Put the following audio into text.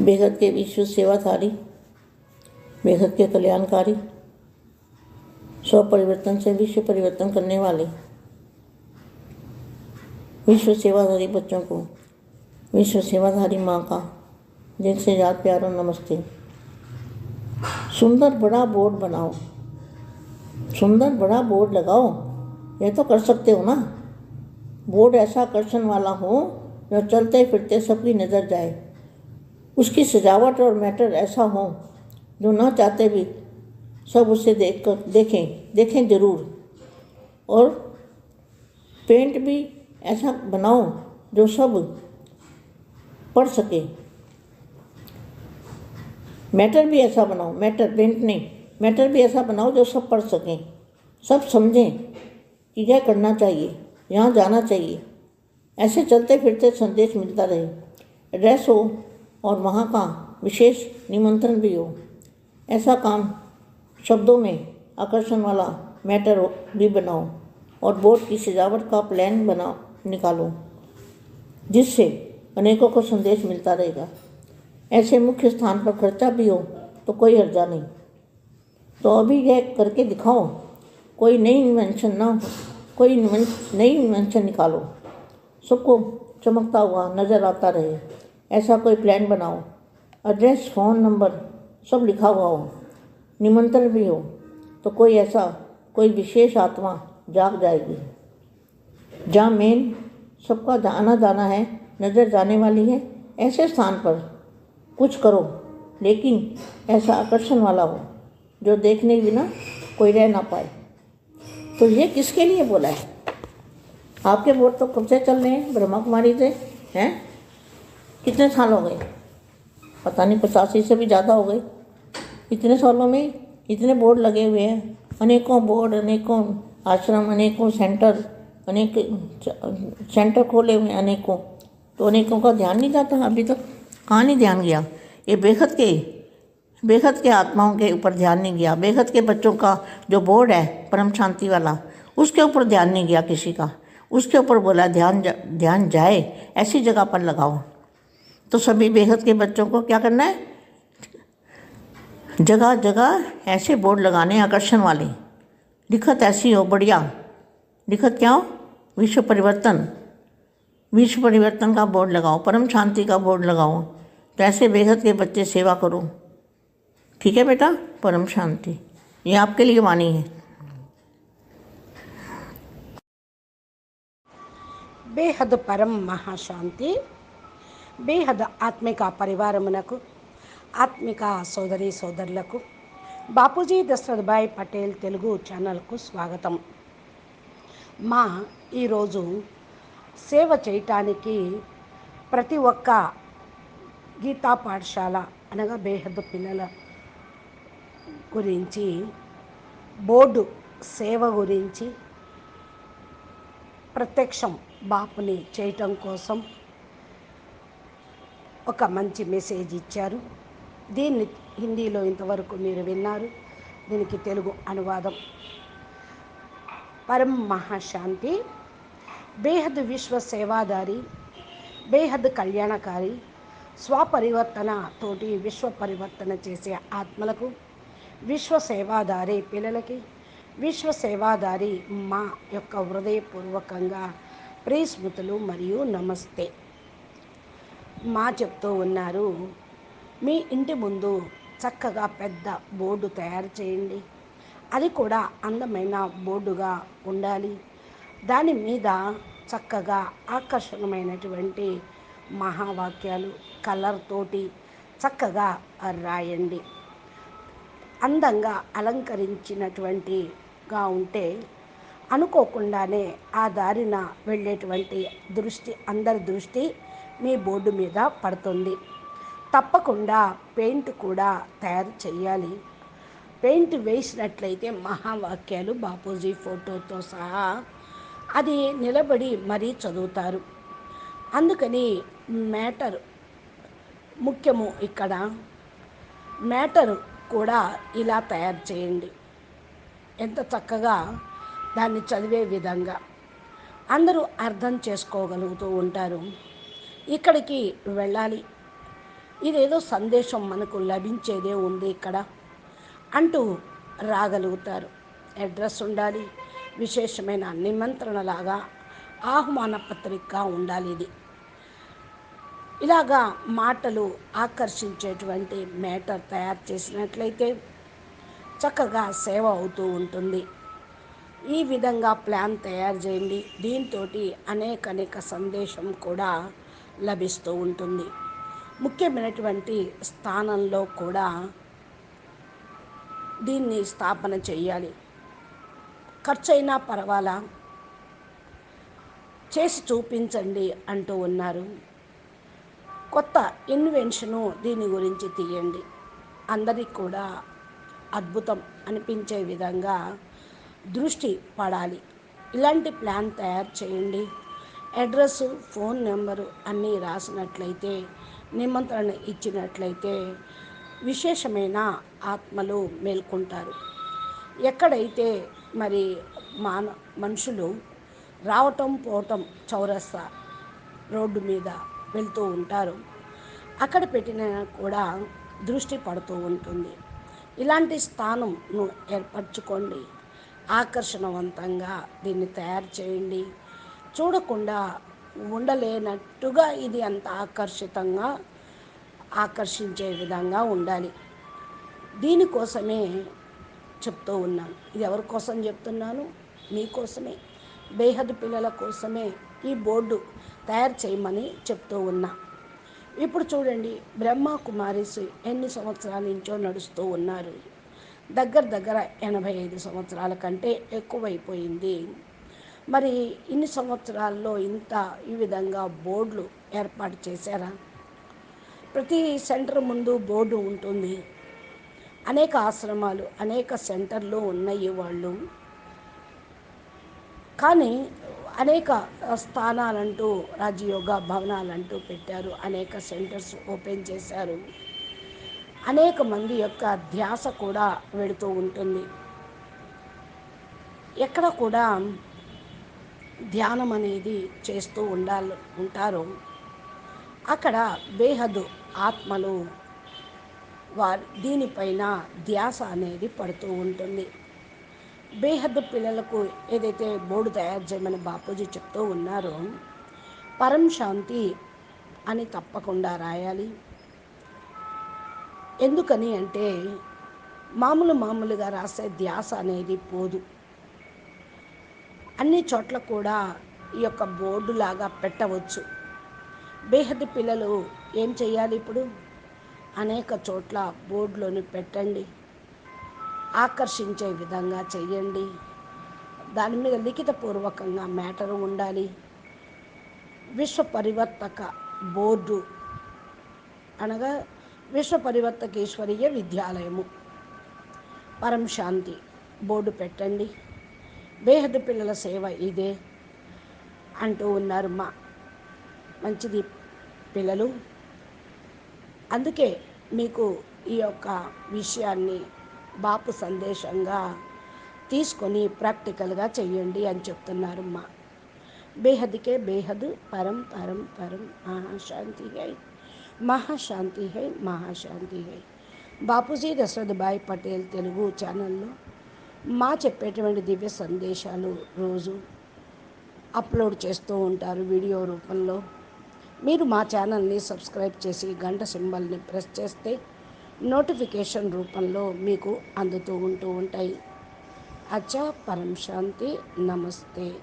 बेहद के विश्व सेवाधारी, बेहद के कल्याणकारी स्व परिवर्तन से विश्व परिवर्तन करने वाले, विश्व सेवाधारी बच्चों को, विश्व सेवाधारी माँ का, जिनसे याद प्यारो नमस्ते। सुंदर बड़ा बोर्ड बनाओ। सुंदर बड़ा बोर्ड लगाओ। ये तो कर सकते हो ना? बोर्ड ऐसा आकर्षण वाला हो, जो चलते फिरते सबकी नज़र जाए। उसकी सजावट और मैटर ऐसा हो, जो ना चाहते भी, सब उसे देख कर देखें देखें ज़रूर। और पेंट भी ऐसा बनाओ जो सब पढ़ सके। मैटर भी ऐसा बनाओ मैटर पेंट नहीं, मैटर भी ऐसा बनाओ जो सब पढ़ सकें। सब समझें कि यह करना चाहिए, यहाँ जाना चाहिए। ऐसे चलते फिरते संदेश मिलता रहे। एड्रेस हो और वहाँ का विशेष निमंत्रण भी हो। ऐसा काम शब्दों में आकर्षण वाला मैटर भी बनाओ और बोर्ड की सजावट का प्लान बना, निकालो, जिससे अनेकों को संदेश मिलता रहेगा। ऐसे मुख्य स्थान पर खर्चा भी हो तो कोई हर्जा नहीं। तो अभी यह करके दिखाओ, कोई नई इन्वेंशन ना कोई नई इन्वेंशन निकालो। सबको चमकता हुआ नज़र आता रहे। ऐसा कोई प्लान बनाओ। एड्रेस फ़ोन नंबर सब लिखा हुआ हो। निमंत्रण भी हो। तो कोई ऐसा, कोई विशेष आत्मा जाग जाएगी। जहाँ मेन सबका आना जाना है, नज़र जाने वाली है, ऐसे स्थान पर कुछ करो। लेकिन ऐसा आकर्षण वाला हो, जो देखने बिना कोई रह ना पाए। तो ये किसके लिए बोला है? आपके वोट तो कब से चल रहे हैं? ब्रह्मा कुमारी से, हैं? कितने साल हो गए? पता नहीं पचासी से भी ज़्यादा हो गए। इतने सालों में इतने बोर्ड लगे हुए हैं। अनेकों बोर्ड अनेकों आश्रम अनेकों सेंटर अनेक सेंटर खोले हुए अनेकों। तो अनेकों का ध्यान नहीं जाता। अभी तक तो कहाँ नहीं ध्यान गया? ये बेहद के बेहद के आत्माओं के ऊपर ध्यान नहीं गया। बेहद के बच्चों का जो बोर्ड है परम शांति वाला उसके ऊपर ध्यान नहीं गया किसी का। उसके ऊपर बोला ध्यान जा, ध्यान जाए ऐसी जगह पर लगाओ। तो सभी बेहद के बच्चों को क्या करना है? जगह जगह ऐसे बोर्ड लगाने आकर्षण वाले। लिखत ऐसी हो, बढ़िया। लिखत क्या हो? विश्व परिवर्तन। विश्व परिवर्तन का बोर्ड लगाओ, परम शांति का बोर्ड लगाओ तो ऐसे बेहद के बच्चे सेवा करो। ठीक है बेटा? परम शांति। ये आपके लिए वाणी है। बेहद परम महाशांति। బేహద ఆత్మిక పరివారమునకు ఆత్మిక సోదరి సోదరులకు బాపూజీ దశరథభాయ్ పటేల్ తెలుగు ఛానల్కు స్వాగతం. మా ఈరోజు సేవ చేయటానికి ప్రతి ఒక్క గీతా పాఠశాల అనగా బేహద్ పిల్లల గురించి బోర్డు సేవ గురించి ప్రత్యక్షం బాపుని చేయటం కోసం ఒక మంచి మెసేజ్ ఇచ్చారు. దీన్ని హిందీలో ఇంతవరకు మీరు విన్నారు. దీనికి తెలుగు అనువాదం. పరం మహాశాంతి బేహద్ విశ్వ సేవాదారి బేహద్ కళ్యాణకారి స్వపరివర్తన తోటి విశ్వ పరివర్తన చేసే ఆత్మలకు విశ్వ సేవాదారి పిల్లలకి విశ్వ సేవాదారి మా యొక్క హృదయపూర్వకంగా ప్రియస్మృతులు మరియు నమస్తే. మా చెప్తూ ఉన్నారు. మీ ఇంటి ముందు చక్కగా పెద్ద బోర్డు తయారు చేయండి. అది కూడా అందమైన బోర్డుగా ఉండాలి. దాని మీద చక్కగా ఆకర్షణమైనటువంటి మహావాక్యాలు కలర్ తోటి చక్కగా రాయండి. అందంగా అలంకరించినటువంటిగా ఉంటే అనుకోకుండానే ఆ దారిన వెళ్ళేటువంటి దృష్టి అందరి దృష్టి మీ బోర్డు మీద పడుతుంది. తప్పకుండా పెయింట్ కూడా తయారు చేయాలి. పెయింట్ వేసినట్లయితే మహావాక్యాలు బాపూజీ ఫోటోతో సహా అది నిలబడి మరీ చదువుతారు. అందుకని మ్యాటర్ ముఖ్యము ఇక్కడ. మ్యాటర్ కూడా ఇలా తయారు చేయండి. ఎంత చక్కగా దాన్ని చదివే విధంగా. అందరూ అర్థం చేసుకోగలుగుతూ ఉంటారు. ఇక్కడికి వెళ్ళాలి. ఇదేదో సందేశం మనకు లభించేదే ఉంది ఇక్కడ అంటూ రాగలుగుతారు. అడ్రస్ ఉండాలి. విశేషమైన నిమంత్రణలాగా ఆహ్వాన పత్రిక ఉండాలి ఇది. ఇలాగా మాటలు ఆకర్షించేటువంటి మ్యాటర్ తయారు చేసినట్లయితే చక్కగా సేవ అవుతూ ఉంటుంది. ఈ విధంగా ప్లాన్ తయారు చేయండి. దీంతో అనేక అనేక సందేశం కూడా లభిస్తూ ఉంటుంది. ముఖ్యమైనటువంటి స్థానంలో కూడా దీన్ని స్థాపన చేయాలి. ఖర్చైనా పర్వాలా? చేసి చూపించండి అంటూ ఉన్నారు. కొత్త ఇన్వెన్షను దీని గురించి తీయండి. అందరికి కూడా అద్భుతం అనిపించే విధంగా దృష్టి పడాలి. ఇలాంటి ప్లాన్ తయారు చేయండి. అడ్రస్సు ఫోన్ నెంబరు అన్నీ రాసినట్లయితే నిమంత్రణ ఇచ్చినట్లయితే విశేషమైన ఆత్మలు మేల్కొంటారు. ఎక్కడైతే మరి మాన మనుషులు రావటం పోవటం చౌరస్తా రోడ్డు మీద వెళ్తూ ఉంటారు అక్కడ పెట్టిన కూడా దృష్టి పడుతూ ఉంటుంది. ఇలాంటి స్థానంను ఏర్పరచుకోండి. ఆకర్షణవంతంగా దీన్ని తయారు చేయండి. చూడకుండా ఉండలేనట్టుగా ఇది అంత ఆకర్షితంగా ఆకర్షించే విధంగా ఉండాలి. దీనికోసమే చెప్తూ ఉన్నాను. ఇది ఎవరి కోసం చెప్తున్నాను? మీకోసమే బేహద్ పిల్లల కోసమే ఈ బోర్డు తయారు చేయమని చెప్తూ ఉన్నా. ఇప్పుడు చూడండి బ్రహ్మ కుమారిస్ ఎన్ని సంవత్సరాల నుంచో నడుస్తూ ఉన్నారు. దగ్గర దగ్గర ఎనభై ఐదు సంవత్సరాల కంటే ఎక్కువైపోయింది. మరి ఇన్ని సంవత్సరాల్లో ఇంత ఈ విధంగా బోర్డులు ఏర్పాటు చేశారా? ప్రతి సెంటర్ ముందు బోర్డు ఉంటుంది. అనేక ఆశ్రమాలు అనేక సెంటర్లు ఉన్నాయి వాళ్ళు. కానీ అనేక స్థానాలంటూ రాజయోగ భవనాలంటూ పెట్టారు. అనేక సెంటర్స్ ఓపెన్ చేశారు. అనేక మంది యొక్క ధ్యాస కూడా వెళుతూ ఉంటుంది. ఎక్కడ కూడా ధ్యానం అనేది చేస్తూ ఉండాలి ఉంటారో. అక్కడ బేహద్దు ఆత్మలు వారి దీనిపైన ధ్యాస అనేది పడుతూ ఉంటుంది. బేహద్దు పిల్లలకు ఏదైతే బోర్డు తయారు చేయమని బాపూజీ చెప్తూ ఉన్నారో పరం శాంతి అని తప్పకుండా రాయాలి. ఎందుకని అంటే మామూలు మామూలుగా రాసే ధ్యాస అనేది పోదు. అన్ని చోట్ల కూడా ఈ యొక్క బోర్డు లాగా పెట్టవచ్చు. బేహది పిల్లలు ఏం చేయాలి ఇప్పుడు? అనేక చోట్ల బోర్డులోని పెట్టండి. ఆకర్షించే విధంగా చేయండి దాని మీద లిఖితపూర్వకంగా మ్యాటర్ ఉండాలి. విశ్వ పరివర్తక బోర్డు అనగా విశ్వ పరివర్తకేశ్వరీయ విద్యాలయము. పరం శాంతి బోర్డు పెట్టండి. బేహద పిల్లల సేవ ఇదే అంటూ ఉన్నారు మా మంచిది పిల్లలు. అందుకే మీకు ఈ యొక్క విషయాన్ని బాపు సందేశంగా తీసుకొని ప్రాక్టికల్గా చెయ్యండి అని చెప్తున్నారు మా. బేహద్కే బేహద్ పరం పరం పరం మహాశాంతి హై మహాశాంతి హై మహాశాంతి హై. బాపూజీ దశరథ్ భాయ్ పటేల్ తెలుగు ఛానల్లో మా చెప్పేటువంటి దివ్య సందేశాలు రోజు అప్లోడ్ చేస్తూ ఉంటారు వీడియో రూపంలో. మీరు మా ఛానల్ని సబ్స్క్రైబ్ చేసి గంట సింబల్ని ప్రెస్ చేస్తే నోటిఫికేషన్ రూపంలో మీకు అందుతూ ఉంటూ ఉంటాయి. అచ్చా పరం శాంతి నమస్తే.